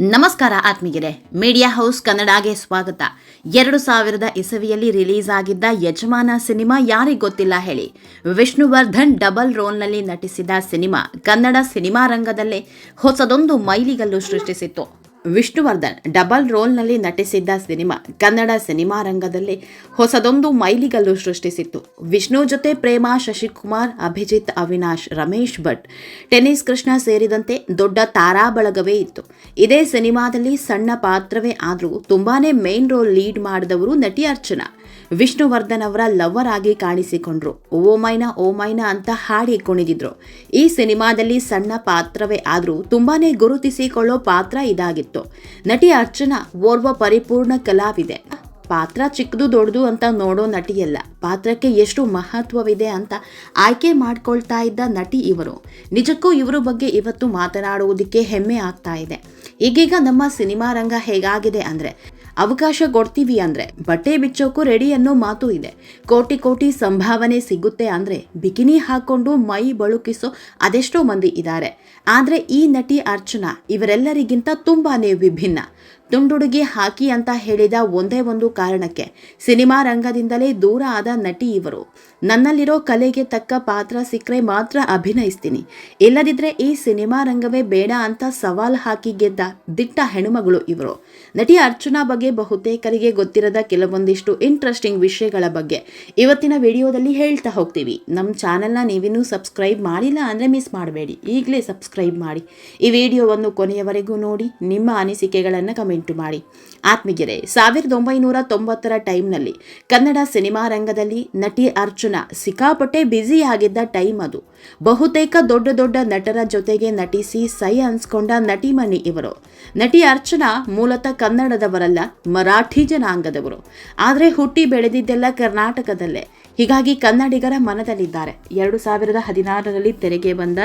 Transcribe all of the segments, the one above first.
ನಮಸ್ಕಾರ ಆತ್ಮೀಯರೇ, media house ಕನ್ನಡಗೆ ಸ್ವಾಗತ. ಎರಡು ಸಾವಿರದ ಇಸವಿಯಲ್ಲಿ ರಿಲೀಸ್ ಆಗಿದ್ದ ಯಜಮಾನ ಸಿನಿಮಾ ಯಾರಿಗೆ ಗೊತ್ತಿಲ್ಲ ಹೇಳಿ. ವಿಷ್ಣುವರ್ಧನ್ ಡಬಲ್ ರೋಲ್ನಲ್ಲಿ ನಟಿಸಿದ ಸಿನಿಮಾ ಕನ್ನಡ ಸಿನಿಮಾ ರಂಗದಲ್ಲೇ ಹೊಸದೊಂದು ಮೈಲಿಗಲ್ಲು ಸೃಷ್ಟಿಸಿತ್ತು. ವಿಷ್ಣುವರ್ಧನ್ ಡಬಲ್ ರೋಲ್ನಲ್ಲಿ ನಟಿಸಿದ್ದ ಸಿನಿಮಾ, ಕನ್ನಡ ಸಿನಿಮಾ ರಂಗದಲ್ಲಿ ಹೊಸದೊಂದು ಮೈಲಿಗಲ್ಲು ಸೃಷ್ಟಿಸಿತ್ತು. ವಿಷ್ಣು ಜೊತೆ ಪ್ರೇಮ, ಶಶಿಕುಮಾರ್, ಅಭಿಜಿತ್, ಅವಿನಾಶ್, ರಮೇಶ್ ಭಟ್ ಟೆನಿಸ್ ಕೃಷ್ಣ ಸೇರಿದಂತೆ ದೊಡ್ಡ ತಾರಾ ಬಳಗವೇ ಇತ್ತು. ಇದೇ ಸಿನಿಮಾದಲ್ಲಿ ಸಣ್ಣ ಪಾತ್ರವೇ ಆದರೂ ತುಂಬಾನೇ ಮೇನ್ ರೋಲ್ ಲೀಡ್ ಮಾಡಿದವರು ನಟಿ ಅರ್ಚನಾ. ವಿಷ್ಣುವರ್ಧನ್ ಅವರ ಲವರ್ ಆಗಿ ಕಾಣಿಸಿಕೊಂಡ್ರು. ಓ ಮೈನಾ ಓ ಮೈನಾ ಅಂತ ಹಾಡಿ ಕುಣಿದಿದ್ರು ಈ ಸಿನಿಮಾದಲ್ಲಿ ಸಣ್ಣ ಪಾತ್ರವೇ ಆದರೂ ತುಂಬಾನೇ ಗುರುತಿಸಿಕೊಳ್ಳೋ ಪಾತ್ರ ಇದಾಗಿತ್ತು. ನಟಿ ಅರ್ಚನಾ, ಓರ್ವ ಪರಿಪೂರ್ಣ ಕಲಾವಿದೆ. ಪಾತ್ರ ಚಿಕ್ಕದು ದೊಡ್ಡದು ಅಂತ ನೋಡೋ ನಟಿಯಲ್ಲ, ಪಾತ್ರಕ್ಕೆ ಎಷ್ಟು ಮಹತ್ವವಿದೆ ಅಂತ ಆಯ್ಕೆ ಮಾಡ್ಕೊಳ್ತಾ ಇದ್ದ ನಟಿ ಇವರು. ನಿಜಕ್ಕೂ ಇವರ ಬಗ್ಗೆ ಇವತ್ತು ಮಾತನಾಡುವುದಕ್ಕೆ ಹೆಮ್ಮೆ ಆಗ್ತಾ ಇದೆ. ಈಗೀಗ ನಮ್ಮ ಸಿನಿಮಾ ರಂಗ ಹೇಗಾಗಿದೆ ಅಂದ್ರೆ ಅವಕಾಶ ಕೊಡ್ತೀವಿ ಅಂದರೆ ಬಟ್ಟೆ ಬಿಚ್ಚೋಕು ರೆಡಿ ಅನ್ನೋ ಮಾತು ಇದೆ. ಕೋಟಿ ಕೋಟಿ ಸಂಭಾವನೆ ಸಿಗುತ್ತೆ ಅಂದರೆ ಬಿಕಿನಿ ಹಾಕೊಂಡು ಮೈ ಬಳುಕಿಸೋ ಅದೆಷ್ಟೋ ಮಂದಿ ಇದ್ದಾರೆ. ಆದರೆ ಈ ನಟಿ ಅರ್ಚನಾ ಇವರೆಲ್ಲರಿಗಿಂತ ತುಂಬಾ ವಿಭಿನ್ನ. ತುಂಡುಡುಗಿ ಹಾಕಿ ಅಂತ ಹೇಳಿದ ಒಂದೇ ಒಂದು ಕಾರಣಕ್ಕೆ ಸಿನಿಮಾ ರಂಗದಿಂದಲೇ ದೂರ ಆದ ನಟಿ ಇವರು. ನನ್ನಲ್ಲಿರೋ ಕಲೆಗೆ ತಕ್ಕ ಪಾತ್ರ ಸಿಕ್ಕರೆ ಮಾತ್ರ ಅಭಿನಯಿಸ್ತೀನಿ. ಇಲ್ಲದಿದ್ರೆ ಈ ಸಿನಿಮಾ ರಂಗವೇ ಬೇಡ ಅಂತ ಸವಾಲ್ ಹಾಕಿ ಗೆದ್ದ ದಿಟ್ಟ ಹೆಣ್ಣುಮಗಳು ಇವರು. ನಟಿ ಅರ್ಚನಾ ಬಗ್ಗೆ ಬಹುತೇಕರಿಗೆ ಗೊತ್ತಿರದ ಕೆಲವೊಂದಿಷ್ಟು ಇಂಟ್ರೆಸ್ಟಿಂಗ್ ವಿಷಯಗಳ ಬಗ್ಗೆ ಇವತ್ತಿನ ವಿಡಿಯೋದಲ್ಲಿ ಹೇಳ್ತಾ ಹೋಗ್ತೀವಿ. ನಮ್ಮ ಚಾನೆಲ್ನ ನೀವಿನ್ನೂ ಸಬ್ಸ್ಕ್ರೈಬ್ ಮಾಡಿಲ್ಲ ಅಂದರೆ ಮಿಸ್ ಮಾಡಬೇಡಿ. ಈಗಲೇ ಸಬ್ಸ್ಕ್ರೈಬ್ ಮಾಡಿ. ಈ ವಿಡಿಯೋವನ್ನು ಕೊನೆಯವರೆಗೂ ನೋಡಿ, ನಿಮ್ಮ ಅನಿಸಿಕೆಗಳನ್ನು ಕಮೆಂಟ್ ಮಾಡಿ. ಆತ್ಮೀಯರೇ, ಸಾವಿರದ ಒಂಬೈನೂರ ತೊಂಬತ್ತರ ಟೈಮ್ನಲ್ಲಿ ಕನ್ನಡ ಸಿನಿಮಾ ರಂಗದಲ್ಲಿ ನಟಿ ಅರ್ಚನಾ ಸಿಕ್ಕಾಪಟ್ಟೆ ಬ್ಯುಸಿ ಆಗಿದ್ದ ಟೈಮ್ ಅದು. ಬಹುತೇಕ ದೊಡ್ಡ ದೊಡ್ಡ ನಟರ ಜೊತೆಗೆ ನಟಿಸಿ ಸೈ ಅನ್ಸ್ಕೊಂಡ ನಟಿಮಣಿ ಇವರು. ನಟಿ ಅರ್ಚನಾ ಮೂಲತಃ ಕನ್ನಡದವರಲ್ಲ, ಮರಾಠಿ ಜನಾಂಗದವರು. ಆದರೆ ಹುಟ್ಟಿ ಬೆಳೆದಿದ್ದೆಲ್ಲ ಕರ್ನಾಟಕದಲ್ಲೇ. ಹೀಗಾಗಿ ಕನ್ನಡಿಗರ ಮನದಲ್ಲಿದ್ದಾರೆ. ಎರಡು ಸಾವಿರದ ಹದಿನಾರರಲ್ಲಿ ತೆರೆಗೆ ಬಂದ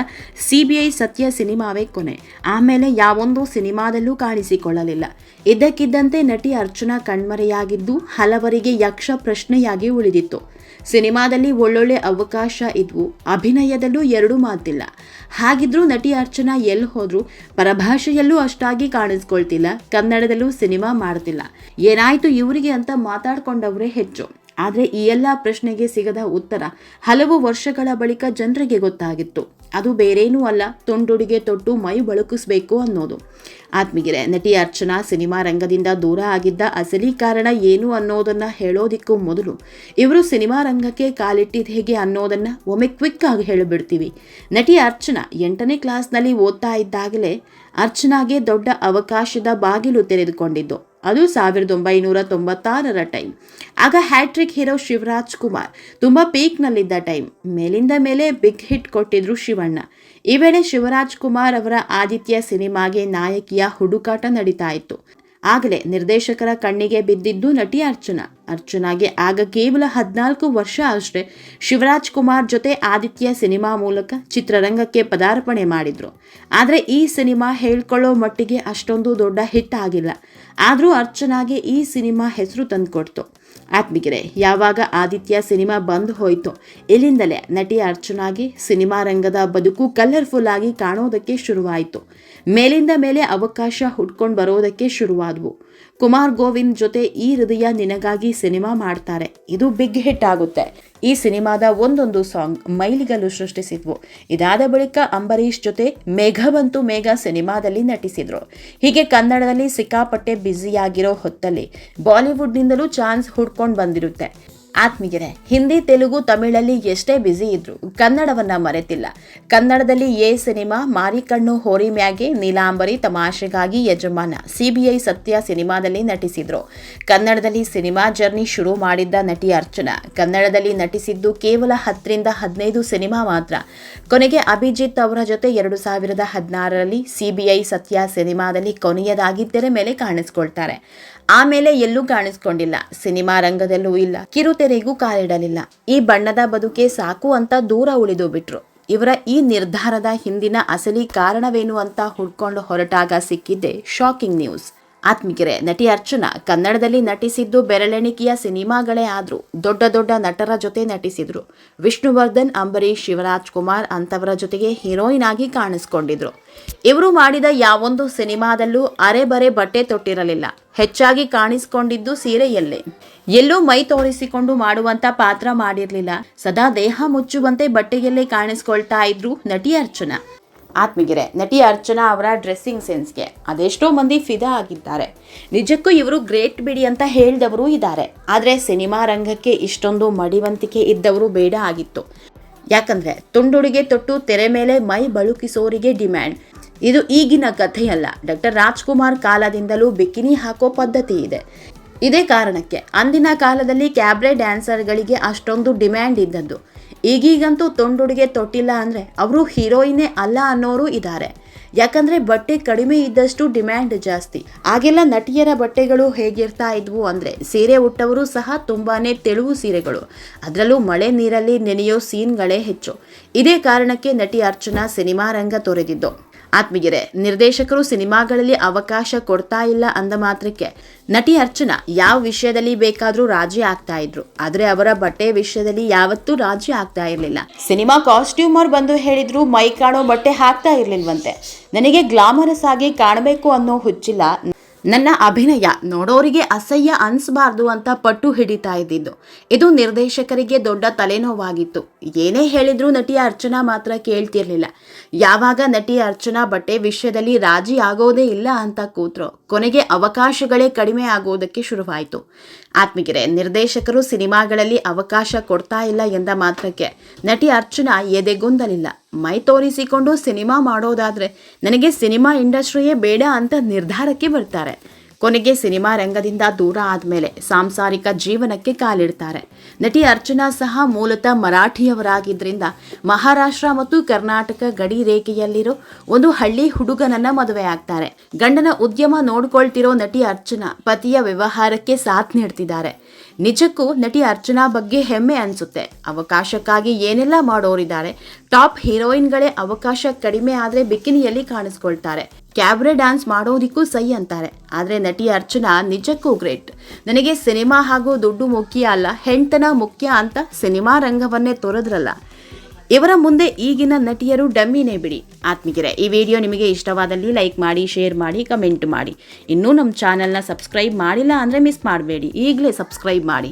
ಸಿಬಿಐ ಸತ್ಯ ಸಿನಿಮಾವೇ ಕೊನೆ. ಆಮೇಲೆ ಯಾವೊಂದು ಸಿನಿಮಾದಲ್ಲೂ ಕಾಣಿಸಿಕೊಳ್ಳಲಿಲ್ಲ. ಇದ್ದಕ್ಕಿದ್ದಂತೆ ನಟಿ ಅರ್ಚನಾ ಕಣ್ಮರೆಯಾಗಿದ್ದು ಹಲವರಿಗೆ ಯಕ್ಷ ಪ್ರಶ್ನೆಯಾಗಿ ಉಳಿದಿತ್ತು. ಸಿನಿಮಾದಲ್ಲಿ ಒಳ್ಳೊಳ್ಳೆ ಅವಕಾಶ ಇದ್ವು. ಅಭಿನಯದಲ್ಲೂ ಎರಡು ಮಾತಿಲ್ಲ. ಹಾಗಿದ್ರೂ ನಟಿ ಅರ್ಚನಾ ಎಲ್ಲಿ ಹೋದ್ರು ಪರಭಾಷೆಯಲ್ಲೂ ಅಷ್ಟಾಗಿ ಕಾಣಿಸ್ಕೊಳ್ತಿಲ್ಲ. ಕನ್ನಡದಲ್ಲೂ ಸಿನಿಮಾ ಮಾಡ್ತಿಲ್ಲ. ಏನಾಯ್ತು ಇವರಿಗೆ ಅಂತ ಮಾತಾಡ್ಕೊಂಡವರೇ ಹೆಚ್ಚು. ಆದರೆ ಈ ಎಲ್ಲ ಪ್ರಶ್ನೆಗೆ ಸಿಗದ ಉತ್ತರ ಹಲವು ವರ್ಷಗಳ ಬಳಿಕ ಜನರಿಗೆ ಗೊತ್ತಾಗಿತ್ತು. ಅದು ಬೇರೇನೂ ಅಲ್ಲ, ತುಂಡುಡಿಗೆ ತೊಟ್ಟು ಮೈ ಬಳುಕಿಸ್ಬೇಕು ಅನ್ನೋದು. ಆತ್ಮೀಗೆರೆ ನಟಿ ಅರ್ಚನಾ ಸಿನಿಮಾ ರಂಗದಿಂದ ದೂರ ಆಗಿದ್ದ ಅಸಲಿ ಕಾರಣ ಏನು ಅನ್ನೋದನ್ನು ಹೇಳೋದಿಕ್ಕೂ ಮೊದಲು. ಇವರು ಸಿನಿಮಾ ರಂಗಕ್ಕೆ ಕಾಲಿಟ್ಟಿದ್ದು ಹೇಗೆ ಅನ್ನೋದನ್ನು ಒಮ್ಮೆ ಕ್ವಿಕ್ ಆಗಿ ಹೇಳಿಬಿಡ್ತೀವಿ. ನಟಿ ಅರ್ಚನಾ ಎಂಟನೇ ಕ್ಲಾಸ್ನಲ್ಲಿ ಓದ್ತಾ ಇದ್ದಾಗಲೇ ಅರ್ಚನಾಗೆ ದೊಡ್ಡ ಅವಕಾಶದ ಬಾಗಿಲು ತೆರೆದುಕೊಂಡಿದ್ದು. ಅದು ಸಾವಿರದ ಒಂಬೈನೂರ ತೊಂಬತ್ತಾರರ ಟೈಮ್. ಆಗ ಹ್ಯಾಟ್ರಿಕ್ ಹೀರೋ ಶಿವರಾಜ್ ಕುಮಾರ್ ತುಂಬ ಪೀಕ್ನಲ್ಲಿದ್ದ ಟೈಮ್. ಮೇಲಿಂದ ಮೇಲೆ ಬಿಗ್ ಹಿಟ್ ಕೊಟ್ಟಿದ್ರು ಶಿವಣ್ಣ. ಈ ವೇಳೆ ಶಿವರಾಜ್ ಕುಮಾರ್ ಅವರ ಆದಿತ್ಯ ಸಿನಿಮಾಗೆ ನಾಯಕಿಯ ಹುಡುಕಾಟ ನಡೀತಾ ಇತ್ತು. ಆಗಲೇ ನಿರ್ದೇಶಕರ ಕಣ್ಣಿಗೆ ಬಿದ್ದಿದ್ದು ನಟಿ ಅರ್ಚನಾ. ಅರ್ಚನಾಗೆ ಆಗ ಕೇವಲ ಹದಿನಾಲ್ಕು ವರ್ಷ ಅಷ್ಟೇ ಶಿವರಾಜ್ ಕುಮಾರ್ ಜೊತೆ ಆದಿತ್ಯ ಸಿನಿಮಾ ಮೂಲಕ ಚಿತ್ರರಂಗಕ್ಕೆ ಪದಾರ್ಪಣೆ ಮಾಡಿದ್ರು. ಆದರೆ ಈ ಸಿನಿಮಾ ಹೇಳ್ಕೊಳ್ಳೋ ಮಟ್ಟಿಗೆ ಅಷ್ಟೊಂದು ದೊಡ್ಡ ಹಿಟ್ ಆಗಿಲ್ಲ. ಆದರೂ ಅರ್ಚನಾಗೆ ಈ ಸಿನಿಮಾ ಹೆಸರು ತಂದುಕೊಡ್ತು. ಆತ್ಮಿಗೆರೆ ಯಾವಾಗ ಆದಿತ್ಯ ಸಿನಿಮಾ ಬಂದ್ ಹೋಯಿತು, ಇಲ್ಲಿಂದಲೇ ನಟಿ ಅರ್ಚನಾಗಿ ಸಿನಿಮಾ ರಂಗದ ಬದುಕು ಕಲರ್ಫುಲ್ ಆಗಿ ಕಾಣೋದಕ್ಕೆ ಶುರುವಾಯಿತು. ಮೇಲಿಂದ ಮೇಲೆ ಅವಕಾಶ ಹುಡ್ಕೊಂಡು ಬರೋದಕ್ಕೆ ಶುರುವಾದವು. ಕುಮಾರ್ ಗೋವಿಂದ್ ಜೊತೆ ಈ ಹೃದಯ ನಿನಗಾಗಿ ಸಿನಿಮಾ ಮಾಡ್ತಾರೆ. ಇದು ಬಿಗ್ ಹಿಟ್ ಆಗುತ್ತೆ. ಈ ಸಿನಿಮಾದ ಒಂದೊಂದು ಸಾಂಗ್ ಮೈಲಿಗಲ್ಲು ಸೃಷ್ಟಿಸಿದ್ವು. ಇದಾದ ಬಳಿಕ ಅಂಬರೀಷ್ ಜೊತೆ ಮೇಘ ಬಂತು ಮೇಘ ಸಿನಿಮಾದಲ್ಲಿ ನಟಿಸಿದ್ರು. ಹೀಗೆ ಕನ್ನಡದಲ್ಲಿ ಸಿಕ್ಕಾಪಟ್ಟೆ ಬ್ಯುಸಿಯಾಗಿರೋ ಹೊತ್ತಲ್ಲಿ ಬಾಲಿವುಡ್ನಿಂದಲೂ ಚಾನ್ಸ್ ಹುಡ್ಕೊಂಡು ಬಂದಿರುತ್ತೆ. ಆತ್ಮೀಯರೇ, ಹಿಂದಿ, ತೆಲುಗು, ತಮಿಳಲ್ಲಿ ಎಷ್ಟೇ ಬ್ಯುಸಿ ಇದ್ರು ಕನ್ನಡವನ್ನ ಮರೆತಿಲ್ಲ. ಕನ್ನಡದಲ್ಲಿ ಎ ಸಿನಿಮಾ ಮಾರಿಕಣ್ಣು ಹೋರಿಮ್ಯಾಗೆ ನೀಲಾಂಬರಿ ತಮಾಷೆಗಾಗಿ ಯಜಮಾನ ಸಿಬಿಐ ಸತ್ಯ ಸಿನಿಮಾದಲ್ಲಿ ನಟಿಸಿದ್ರು. ಕನ್ನಡದಲ್ಲಿ ಸಿನಿಮಾ ಜರ್ನಿ ಶುರು ಮಾಡಿದ್ದ ನಟಿ ಅರ್ಚನಾ, ಕನ್ನಡದಲ್ಲಿ ನಟಿಸಿದ್ದು ಕೇವಲ ಹತ್ತರಿಂದ ಹದಿನೈದು ಸಿನಿಮಾ ಮಾತ್ರ. ಕೊನೆಗೆ ಅಭಿಜಿತ್ ಅವರ ಜೊತೆ ಎರಡು ಸಾವಿರದ ಹದಿನಾರರಲ್ಲಿ ಸಿಬಿಐ ಸತ್ಯ ಸಿನಿಮಾದಲ್ಲಿ ಕೊನೆಯದಾಗಿ ತೆರೆ ಮೇಲೆ ಕಾಣಿಸ್ಕೊಳ್ತಾರೆ. ಆಮೇಲೆ ಎಲ್ಲೂ ಕಾಣಿಸ್ಕೊಂಡಿಲ್ಲ, ಸಿನಿಮಾ ರಂಗದಲ್ಲೂ ಇಲ್ಲ. ಕಿರುತೆರೆಗೂ ಕಾಲಿಡಲಿಲ್ಲ. ಈ ಬಣ್ಣದ ಬದುಕೆ ಸಾಕು ಅಂತ ದೂರ ಉಳಿದು ಬಿಟ್ರು. ಇವರ ಈ ನಿರ್ಧಾರದ ಹಿಂದಿನ ಅಸಲಿ ಕಾರಣವೇನು ಅಂತ ಹುಡ್ಕೊಂಡು ಹೊರಟಾಗ ಸಿಕ್ಕಿದ್ದೆ ಶಾಕಿಂಗ್ ನ್ಯೂಸ್ ಆತ್ಮಿಕರೆ, ನಟಿ ಅರ್ಚನಾ ಕನ್ನಡದಲ್ಲಿ ನಟಿಸಿದ್ದು ಬೆರಳೆಣಿಕೆಯ ಸಿನಿಮಾಗಳೇ ಆದರೂ, ದೊಡ್ಡ ದೊಡ್ಡ ನಟರ ಜೊತೆ ನಟಿಸಿದ್ರು. ವಿಷ್ಣುವರ್ಧನ್ ಅಂಬರೀಶ್ ಶಿವರಾಜ್ ಕುಮಾರ್ ಅಂತವರ ಜೊತೆಗೆ ಹೀರೋಯಿನ್ ಆಗಿ ಕಾಣಿಸ್ಕೊಂಡಿದ್ರು. ಇವರು ಮಾಡಿದ ಯಾವೊಂದು ಸಿನಿಮಾದಲ್ಲೂ ಅರೆ ಬರೆ ಬಟ್ಟೆ ತೊಟ್ಟಿರಲಿಲ್ಲ. ಹೆಚ್ಚಾಗಿ ಕಾಣಿಸಿಕೊಂಡಿದ್ದು ಸೀರೆಯಲ್ಲೇ. ಎಲ್ಲೂ ಮೈ ತೋರಿಸಿಕೊಂಡು ಮಾಡುವಂತ ಪಾತ್ರ ಮಾಡಿರಲಿಲ್ಲ. ಸದಾ ದೇಹ ಮುಚ್ಚುವಂತೆ ಬಟ್ಟೆಯಲ್ಲೇ ಕಾಣಿಸ್ಕೊಳ್ತಾ ಇದ್ರು ನಟಿ ಅರ್ಚನಾ. ಆತ್ಮಗಿರೆ ನಟಿ ಅರ್ಚನಾ ಅವರ ಡ್ರೆಸ್ಸಿಂಗ್ ಸೆನ್ಸ್ಗೆ ಅದೆಷ್ಟೋ ಮಂದಿ ಫಿದಾ ಆಗಿದ್ದಾರೆ. ನಿಜಕ್ಕೂ ಇವರು ಗ್ರೇಟ್ ಬಿಡಿ ಅಂತ ಹೇಳಿದವರು ಇದ್ದಾರೆ. ಆದರೆ ಸಿನಿಮಾ ರಂಗಕ್ಕೆ ಇಷ್ಟೊಂದು ಮಡಿವಂತಿಕೆ ಇದ್ದವರು ಬೇಡ ಆಗಿತ್ತು. ಯಾಕಂದರೆ ತುಂಡುಡಿಗೆ ತೊಟ್ಟು ತೆರೆ ಮೇಲೆ ಮೈ ಬಳುಕಿಸೋರಿಗೆ ಡಿಮ್ಯಾಂಡ್. ಇದು ಈಗಿನ ಕಥೆಯಲ್ಲ. ಡಾಕ್ಟರ್ ರಾಜ್ಕುಮಾರ್ ಕಾಲದಿಂದಲೂ ಬಿಕಿನಿ ಹಾಕೋ ಪದ್ಧತಿ ಇದೆ. ಇದೇ ಕಾರಣಕ್ಕೆ ಅಂದಿನ ಕಾಲದಲ್ಲಿ ಕ್ಯಾಬ್ರೆ ಡ್ಯಾನ್ಸರ್ಗಳಿಗೆ ಅಷ್ಟೊಂದು ಡಿಮ್ಯಾಂಡ್ ಇದ್ದದ್ದು. ಈಗೀಗಂತೂ ತೊಂಡುಡುಗೆ ತೊಟ್ಟಿಲ್ಲ ಅಂದರೆ ಅವರು ಹೀರೋಯಿನೇ ಅಲ್ಲ ಅನ್ನೋರು ಇದ್ದಾರೆ. ಯಾಕಂದರೆ ಬಟ್ಟೆ ಕಡಿಮೆ ಇದ್ದಷ್ಟು ಡಿಮ್ಯಾಂಡ್ ಜಾಸ್ತಿ. ಆಗೆಲ್ಲ ನಟಿಯರ ಬಟ್ಟೆಗಳು ಹೇಗಿರ್ತಾ ಇದ್ವು ಅಂದರೆ ಸೀರೆ ಉಟ್ಟವರು ಸಹ ತುಂಬಾ ತೆಳುವು ಸೀರೆಗಳು. ಅದರಲ್ಲೂ ಮಳೆ ನೀರಲ್ಲಿ ನೆನೆಯೋ ಸೀನ್ಗಳೇ ಹೆಚ್ಚು. ಇದೇ ಕಾರಣಕ್ಕೆ ನಟಿ ಅರ್ಚನಾ ಸಿನಿಮಾ ರಂಗ ತೊರೆದಿದ್ದು. ಆತ್ಮೀಗೆರೆ ನಿರ್ದೇಶಕರು ಸಿನಿಮಾಗಳಲ್ಲಿ ಅವಕಾಶ ಕೊಡ್ತಾ ಇಲ್ಲ ಅಂದ ಮಾತ್ರಕ್ಕೆ ನಟಿ ಅರ್ಚನಾ ಯಾವ ವಿಷಯದಲ್ಲಿ ಬೇಕಾದರೂ ರಾಜಿ ಆಗ್ತಾ ಇದ್ರು. ಆದರೆ ಅವರ ಬಟ್ಟೆ ವಿಷಯದಲ್ಲಿ ಯಾವತ್ತೂ ರಾಜಿ ಆಗ್ತಾ ಇರಲಿಲ್ಲ. ಸಿನಿಮಾ ಕಾಸ್ಟ್ಯೂಮರ್ ಬಂದು ಹೇಳಿದ್ರು ಮೈ ಕಾಣೋ ಬಟ್ಟೆ ಹಾಕ್ತಾ ಇರಲಿಲ್ವಂತೆ. ನನಗೆ ಗ್ಲಾಮರಸ್ ಆಗಿ ಕಾಣಬೇಕು ಅನ್ನೋ ಹುಚ್ಚಿಲ್ಲ. ನನ್ನ ಅಭಿನಯ ನೋಡೋರಿಗೆ ಅಸಹ್ಯ ಅನಿಸಬಾರ್ದು ಅಂತ ಪಟ್ಟು ಹಿಡಿತಾ ಇದ್ದಿದ್ದು. ಇದು ನಿರ್ದೇಶಕರಿಗೆ ದೊಡ್ಡ ತಲೆನೋವಾಗಿತ್ತು. ಏನೇ ಹೇಳಿದರೂ ನಟಿ ಅರ್ಚನಾ ಮಾತ್ರ ಕೇಳ್ತಿರ್ಲಿಲ್ಲ. ಯಾವಾಗ ನಟಿ ಅರ್ಚನಾ ಬಟ್ಟೆ ವಿಷಯದಲ್ಲಿ ರಾಜಿ ಆಗೋದೇ ಇಲ್ಲ ಅಂತ ಕೂತ್ರು. ಕೊನೆಗೆ ಅವಕಾಶಗಳೇ ಕಡಿಮೆ ಆಗೋದಕ್ಕೆ ಶುರುವಾಯಿತು. ಆತ್ಮಿಗೆರೆ, ನಿರ್ದೇಶಕರು ಸಿನಿಮಾಗಳಲ್ಲಿ ಅವಕಾಶ ಕೊಡ್ತಾ ಇಲ್ಲ ಎಂದ ಮಾತ್ರಕ್ಕೆ ನಟಿ ಅರ್ಚನಾ ಎದೆಗೊಂದಲಿಲ್ಲ. ಮೈ ತೋರಿಸಿಕೊಂಡು ಸಿನಿಮಾ ಮಾಡೋದಾದರೆ ನನಗೆ ಸಿನಿಮಾ ಇಂಡಸ್ಟ್ರಿಯೇ ಬೇಡ ಅಂತ ನಿರ್ಧಾರಕ್ಕೆ ಬರ್ತಾರೆ. ಕೊನೆಗೆ ಸಿನಿಮಾ ರಂಗದಿಂದ ದೂರ ಆದಮೇಲೆ ಸಾಂಸಾರಿಕ ಜೀವನಕ್ಕೆ ಕಾಲಿಡ್ತಾರೆ. ನಟಿ ಅರ್ಚನಾ ಸಹ ಮೂಲತಃ ಮರಾಠಿಯವರಾಗಿದ್ದರಿಂದ ಮಹಾರಾಷ್ಟ್ರ ಮತ್ತು ಕರ್ನಾಟಕ ಗಡಿ ರೇಖೆಯಲ್ಲಿರೋ ಒಂದು ಹಳ್ಳಿ ಹುಡುಗನನ್ನ ಮದುವೆ ಆಗ್ತಾರೆ. ಗಂಡನ ಉದ್ಯಮ ನೋಡ್ಕೊಳ್ತಿರೋ ನಟಿ ಅರ್ಚನಾ ಪತಿಯ ವ್ಯವಹಾರಕ್ಕೆ ಸಾಥ್ ನೀಡ್ತಿದ್ದಾರೆ. ನಿಜಕ್ಕೂ ನಟಿ ಅರ್ಚನಾ ಬಗ್ಗೆ ಹೆಮ್ಮೆ ಅನಿಸುತ್ತೆ. ಅವಕಾಶಕ್ಕಾಗಿ ಏನೆಲ್ಲ ಮಾಡೋರಿದ್ದಾರೆ. ಟಾಪ್ ಹೀರೋಯಿನ್ಗಳೇ ಅವಕಾಶ ಕಡಿಮೆ ಆದರೆ ಬಿಕಿನಿಯಲ್ಲಿ ಕಾಣಿಸ್ಕೊಳ್ತಾರೆ. ಕ್ಯಾಬ್ರೆ ಡ್ಯಾನ್ಸ್ ಮಾಡೋದಿಕ್ಕೂ ಸೈ ಅಂತಾರೆ. ಆದರೆ ನಟಿ ಅರ್ಚನಾ ನಿಜಕ್ಕೂ ಗ್ರೇಟ್. ನನಗೆ ಸಿನಿಮಾ ಹಾಗೂ ದುಡ್ಡು ಮುಖ್ಯ ಅಲ್ಲ ಹೆಣ್ತನ ಮುಖ್ಯ ಅಂತ ಸಿನಿಮಾ ರಂಗವನ್ನೇ ತೊರೆದ್ರಲ್ಲ. ಇವರ ಮುಂದೆ ಈಗಿನ ನಟಿಯರು ಡಮ್ಮಿನೇ ಬಿಡಿ. ಆತ್ಮಿಕಿರೆ, ಈ ವಿಡಿಯೋ ನಿಮಗೆ ಇಷ್ಟವಾದಲ್ಲಿ ಲೈಕ್ ಮಾಡಿ, ಶೇರ್ ಮಾಡಿ, ಕಮೆಂಟ್ ಮಾಡಿ. ಇನ್ನೂ ನಮ್ಮ ಚಾನಲ್ನ ಸಬ್ಸ್ಕ್ರೈಬ್ ಮಾಡಿಲ್ಲ ಅಂದರೆ ಮಿಸ್ ಮಾಡಬೇಡಿ. ಈಗಲೇ ಸಬ್ಸ್ಕ್ರೈಬ್ ಮಾಡಿ.